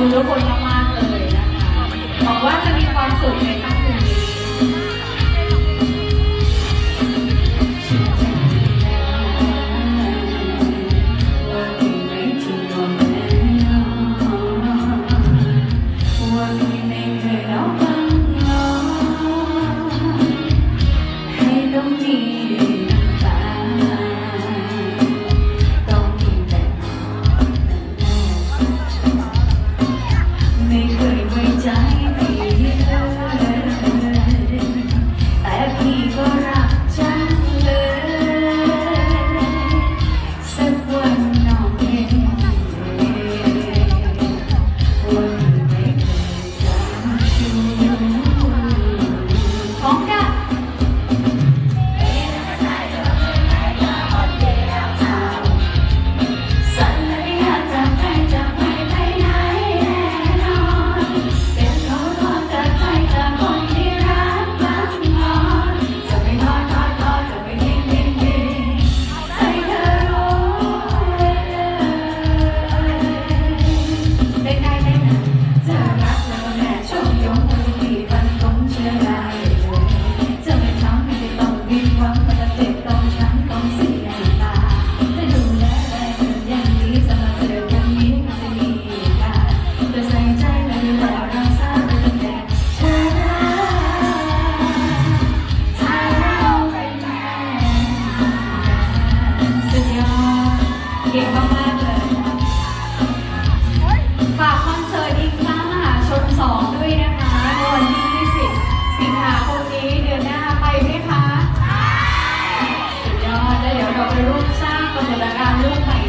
คุณทุกคนมากๆเลยนะคะหวังว่าจะมีความสุขในครั้ง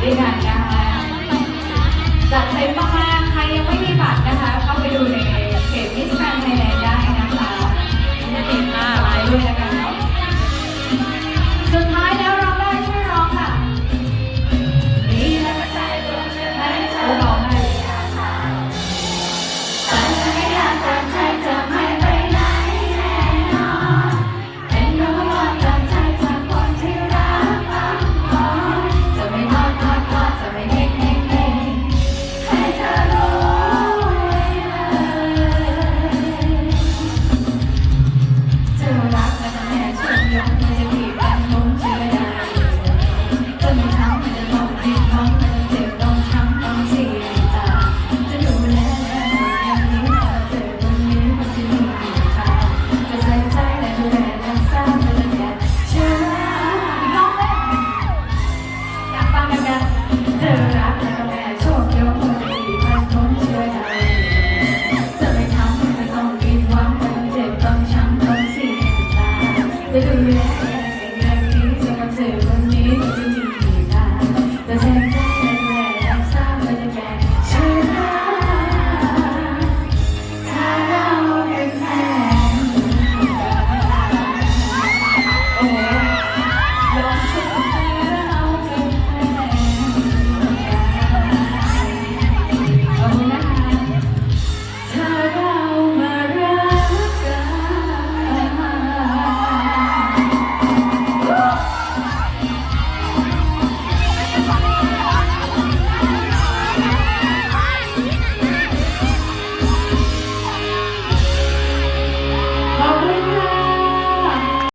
ด้วยกัน Hallelujah.